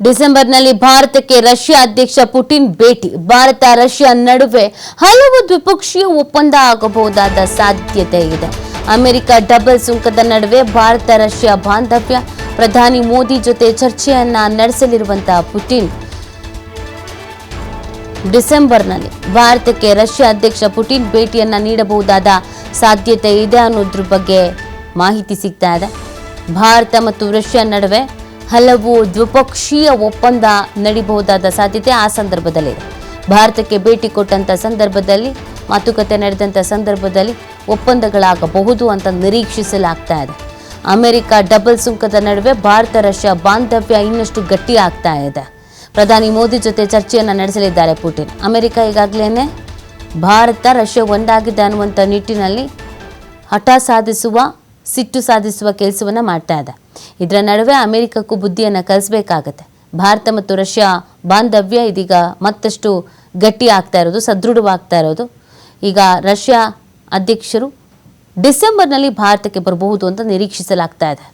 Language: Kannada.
ಡಿಸೆಂಬರ್ನಲ್ಲಿ ಭಾರತಕ್ಕೆ ರಷ್ಯಾ ಅಧ್ಯಕ್ಷ ಪುಟಿನ್ ಭೇಟಿ. ಭಾರತ ರಷ್ಯಾ ನಡುವೆ ಹಲವು ದ್ವಿಪಕ್ಷೀಯ ಒಪ್ಪಂದ ಆಗಬಹುದಾದ ಸಾಧ್ಯತೆ ಇದೆ. ಅಮೆರಿಕ ಡಬಲ್ ಸುಂಕದ ನಡುವೆ ಭಾರತ ರಷ್ಯಾ ಬಾಂಧವ್ಯ. ಪ್ರಧಾನಿ ಮೋದಿ ಜೊತೆ ಚರ್ಚೆಯನ್ನ ನಡೆಸಲಿರುವಂತಹ ಪುಟಿನ್. ಡಿಸೆಂಬರ್ನಲ್ಲಿ ಭಾರತಕ್ಕೆ ರಷ್ಯಾ ಅಧ್ಯಕ್ಷ ಪುಟಿನ್ ಭೇಟಿಯನ್ನ ನೀಡಬಹುದಾದ ಸಾಧ್ಯತೆ ಇದೆ ಅನ್ನೋದ್ರ ಬಗ್ಗೆ ಮಾಹಿತಿ ಸಿಗ್ತಾ ಇದೆ. ಭಾರತ ಮತ್ತು ರಷ್ಯಾ ನಡುವೆ ಹಲವು ದ್ವಿಪಕ್ಷೀಯ ಒಪ್ಪಂದ ನಡೀಬಹುದಾದ ಸಾಧ್ಯತೆ ಆ ಸಂದರ್ಭದಲ್ಲಿದೆ ಭಾರತಕ್ಕೆ ಭೇಟಿ ಕೊಟ್ಟಂಥ ಸಂದರ್ಭದಲ್ಲಿ, ಮಾತುಕತೆ ನಡೆದಂಥ ಸಂದರ್ಭದಲ್ಲಿ ಒಪ್ಪಂದಗಳಾಗಬಹುದು ಅಂತ ನಿರೀಕ್ಷಿಸಲಾಗ್ತಾ ಇದೆ. ಅಮೆರಿಕ ಡಬಲ್ ಸುಂಕದ ನಡುವೆ ಭಾರತ ರಷ್ಯಾ ಬಾಂಧವ್ಯ ಇನ್ನಷ್ಟು ಗಟ್ಟಿ ಆಗ್ತಾ ಇದೆ. ಪ್ರಧಾನಿ ಮೋದಿ ಜೊತೆ ಚರ್ಚೆಯನ್ನು ನಡೆಸಲಿದ್ದಾರೆ ಪುಟಿನ್. ಅಮೆರಿಕ ಈಗಾಗಲೇ ಭಾರತ ರಷ್ಯಾ ಒಂದಾಗಿದೆ ಅನ್ನುವಂಥ ನಿಟ್ಟಿನಲ್ಲಿ ಹಠ ಸಾಧಿಸುವ ಸಿಟ್ಟು ಸಾಧಿಸುವ ಕೆಲಸವನ್ನು ಮಾಡ್ತಾ ಇದೆ. ಇದರ ನಡುವೆ ಅಮೆರಿಕಕ್ಕೂ ಬುದ್ಧಿಯನ್ನು ಕಲಿಸಬೇಕಾಗತ್ತೆ. ಭಾರತ ಮತ್ತು ರಷ್ಯಾ ಬಾಂಧವ್ಯ ಇದೀಗ ಮತ್ತಷ್ಟು ಗಟ್ಟಿ ಆಗ್ತಾ ಇರೋದು, ಸದೃಢವಾಗ್ತಾ ಇರೋದು. ಈಗ ರಷ್ಯಾ ಅಧ್ಯಕ್ಷರು ಡಿಸೆಂಬರ್ನಲ್ಲಿ ಭಾರತಕ್ಕೆ ಬರಬಹುದು ಅಂತ ನಿರೀಕ್ಷಿಸಲಾಗ್ತಾ ಇದೆ.